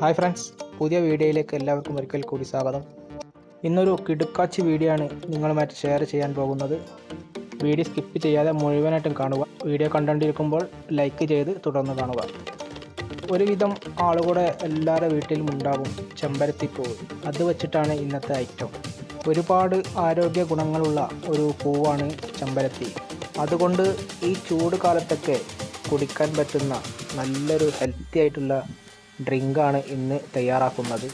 Hi friends പുതിയ വീഡിയോയിലേക്ക് എല്ലാവർക്കും ഒരിക്കൽ കൂടി സ്വാഗതം. ഇന്നൊരു കിടുക്കാച്ചി വീഡിയോ ആണ് നിങ്ങളുമായിട്ട് ഷെയർ ചെയ്യാൻ പോകുന്നത്. വീഡിയോ സ്കിപ്പ് ചെയ്യാതെ മുഴുവനായിട്ടും കാണുക. വീഡിയോ കണ്ടുകൊണ്ടിരിക്കുമ്പോൾ ലൈക്ക് ചെയ്ത് തുടർന്ന് കാണുക. ഒരുവിധം ആളുകളുടെ എല്ലാവരുടെ വീട്ടിലും ഉണ്ടാകും ചെമ്പരത്തിപ്പൂവ്. അത് വെച്ചിട്ടാണ് ഇന്നത്തെ ഐറ്റം ഒരുപാട് ആരോഗ്യ ഗുണങ്ങളുള്ള ഒരു പൂവാണ് ചെമ്പരത്തി. അതുകൊണ്ട് ഈ ചൂട് കാലത്തൊക്കെ കുടിക്കാൻ പറ്റുന്ന നല്ലൊരു ഹെൽത്തി ആയിട്ടുള്ള ഡ്രിങ്കാണ് ഇന്ന് തയ്യാറാക്കുന്നത്.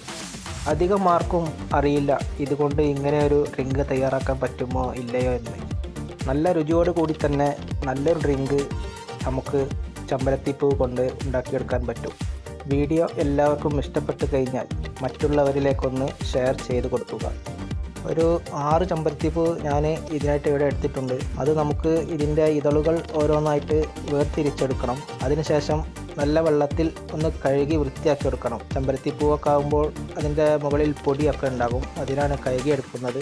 അധികം ആർക്കും അറിയില്ല ഇതുകൊണ്ട് ഇങ്ങനെ ഒരു ഡ്രിങ്ക് തയ്യാറാക്കാൻ പറ്റുമോ ഇല്ലയോ എന്ന്. നല്ല രുചിയോട് കൂടി തന്നെ നല്ലൊരു ഡ്രിങ്ക് നമുക്ക് ചമ്പലത്തിപ്പ് കൊണ്ട് ഉണ്ടാക്കിയെടുക്കാൻ പറ്റും. വീഡിയോ എല്ലാവർക്കും ഇഷ്ടപ്പെട്ട് കഴിഞ്ഞാൽ മറ്റുള്ളവരിലേക്കൊന്ന് ഷെയർ ചെയ്ത് കൊടുക്കുക. ഒരു ആറ് ചെമ്പരത്തിപ്പൂ ഞാൻ ഇതിനായിട്ട് ഇവിടെ എടുത്തിട്ടുണ്ട്. അത് നമുക്ക് ഇതിന്റെ ഇതളുകൾ ഓരോന്നായിട്ട് വേർതിരിച്ചെടുക്കണം. അതിനുശേഷം നല്ല വെള്ളത്തിൽ ഒന്ന് കഴുകി വൃത്തിയാക്കി എടുക്കണം. ചെമ്പരത്തിപ്പൂവൊക്കെ ആകുമ്പോൾ അതിന്റെ മുകളിൽ പൊടിയൊക്കെ ഉണ്ടാകും. അതിനാണ് കഴുകി എടുക്കുന്നത്.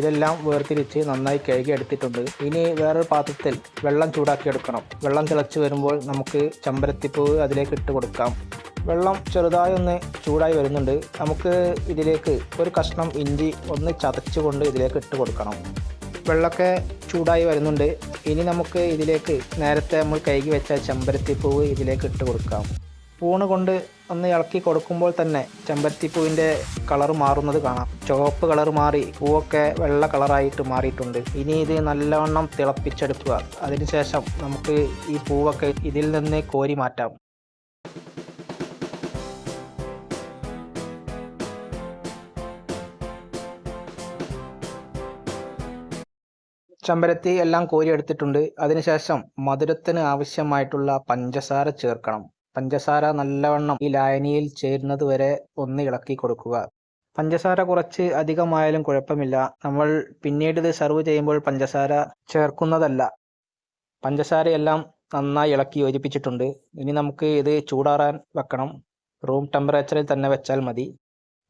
ഇതെല്ലാം വേർതിരിച്ച് നന്നായി കഴുകി എടുത്തിട്ടുണ്ട്. ഇനി വേറൊരു പാത്രത്തിൽ വെള്ളം ചൂടാക്കി എടുക്കണം. വെള്ളം തിളച്ച് വരുമ്പോൾ നമുക്ക് ചെമ്പരത്തിപ്പൂവ് അതിലേക്ക് ഇട്ട് കൊടുക്കാം. വെള്ളം ചെറുതായി ഒന്ന് ചൂടായി വരുന്നുണ്ട്. നമുക്ക് ഇതിലേക്ക് ഒരു കഷ്ണം ഇഞ്ചി ഒന്ന് ചതച്ചുകൊണ്ട് ഇതിലേക്ക് ഇട്ട് കൊടുക്കണം. വെള്ളമൊക്കെ ചൂടായി വരുന്നുണ്ട്. ഇനി നമുക്ക് ഇതിലേക്ക് നേരത്തെ നമ്മൾ കഴുകി വെച്ച ചെമ്പരത്തിപ്പൂവ് ഇതിലേക്ക് ഇട്ട് കൊടുക്കാം. പൂണ് കൊണ്ട് ഒന്ന് ഇളക്കി കൊടുക്കുമ്പോൾ തന്നെ ചെമ്പരത്തിപ്പൂവിന്റെ കളർ മാറുന്നത് കാണാം. ചുവപ്പ് കളർ മാറി പൂവൊക്കെ വെള്ള കളറായിട്ട് മാറിയിട്ടുണ്ട്. ഇനി ഇത് നല്ലവണ്ണം തിളപ്പിച്ചെടുക്കുക. അതിനുശേഷം നമുക്ക് ഈ പൂവൊക്കെ ഇതിൽ നിന്ന് കോരി മാറ്റാം. ചെമ്പരത്തി എല്ലാം കോരിയെടുത്തിട്ടുണ്ട് അതിനുശേഷം മധുരത്തിന് ആവശ്യമായിട്ടുള്ള പഞ്ചസാര ചേർക്കണം. പഞ്ചസാര നല്ലവണ്ണം ഈ ലായനിയിൽ ചേരുന്നത് വരെ ഒന്ന് ഇളക്കി കൊടുക്കുക. പഞ്ചസാര കുറച്ച് അധികമായാലും കുഴപ്പമില്ല. നമ്മൾ പിന്നീട് ഇത് സെർവ് ചെയ്യുമ്പോൾ പഞ്ചസാര ചേർക്കുന്നതല്ല. പഞ്ചസാരയെല്ലാം നന്നായി ഇളക്കി യോജിപ്പിച്ചിട്ടുണ്ട്. ഇനി നമുക്ക് ഇത് ചൂടാറാൻ വെക്കണം. റൂം ടെമ്പറേച്ചറിൽ തന്നെ വെച്ചാൽ മതി.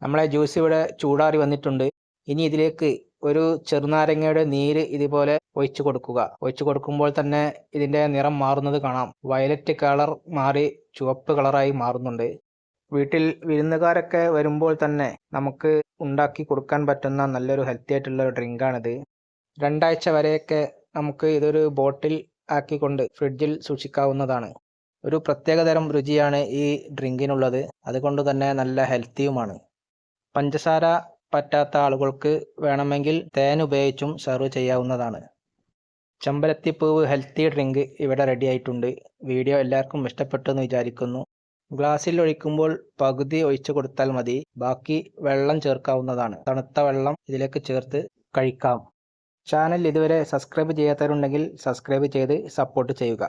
നമ്മളെ ജ്യൂസ് ഇവിടെ ചൂടാറി വന്നിട്ടുണ്ട്. ഇനി ഇതിലേക്ക് ഒരു ചെറുനാരങ്ങയുടെ നീര് ഇതുപോലെ ഒഴിച്ചു കൊടുക്കുക. ഒഴിച്ചു കൊടുക്കുമ്പോൾ തന്നെ ഇതിന്റെ നിറം മാറുന്നത് കാണാം. വയലറ്റ് കളർ മാറി ചുവപ്പ് കളറായി മാറുന്നുണ്ട്. വീട്ടിൽ വിരുന്നുകാരൊക്കെ വരുമ്പോൾ തന്നെ നമുക്ക് ഉണ്ടാക്കി കൊടുക്കാൻ പറ്റുന്ന നല്ലൊരു ഹെൽത്തി ആയിട്ടുള്ള ഒരു ഡ്രിങ്കാണിത് രണ്ടാഴ്ച വരെയൊക്കെ നമുക്ക് ഇതൊരു ബോട്ടിൽ ആക്കിക്കൊണ്ട് ഫ്രിഡ്ജിൽ സൂക്ഷിക്കാവുന്നതാണ്. ഒരു പ്രത്യേകതരം രുചിയാണ് ഈ ഡ്രിങ്കിനുള്ളത് അതുകൊണ്ട് തന്നെ നല്ല ഹെൽത്തിയുമാണ് പഞ്ചസാര പറ്റാത്ത ആളുകൾക്ക് വേണമെങ്കിൽ തേൻ ഉപയോഗിച്ചും സെർവ് ചെയ്യാവുന്നതാണ്. ചെമ്പരത്തിപ്പൂവ് ഹെൽത്തി ഡ്രിങ്ക് ഇവിടെ റെഡി ആയിട്ടുണ്ട്. വീഡിയോ എല്ലാവർക്കും ഇഷ്ടപ്പെട്ടു എന്ന് വിചാരിക്കുന്നു. ഗ്ലാസ്സിൽ ഒഴിക്കുമ്പോൾ പകുതി ഒഴിച്ചു കൊടുത്താൽ മതി. ബാക്കി വെള്ളം ചേർക്കാവുന്നതാണ്. തണുത്ത വെള്ളം ഇതിലേക്ക് ചേർത്ത് കഴിക്കാം. ചാനൽ ഇതുവരെ സബ്സ്ക്രൈബ് ചെയ്യാത്തവരുണ്ടെങ്കിൽ സബ്സ്ക്രൈബ് ചെയ്ത് സപ്പോർട്ട് ചെയ്യുക.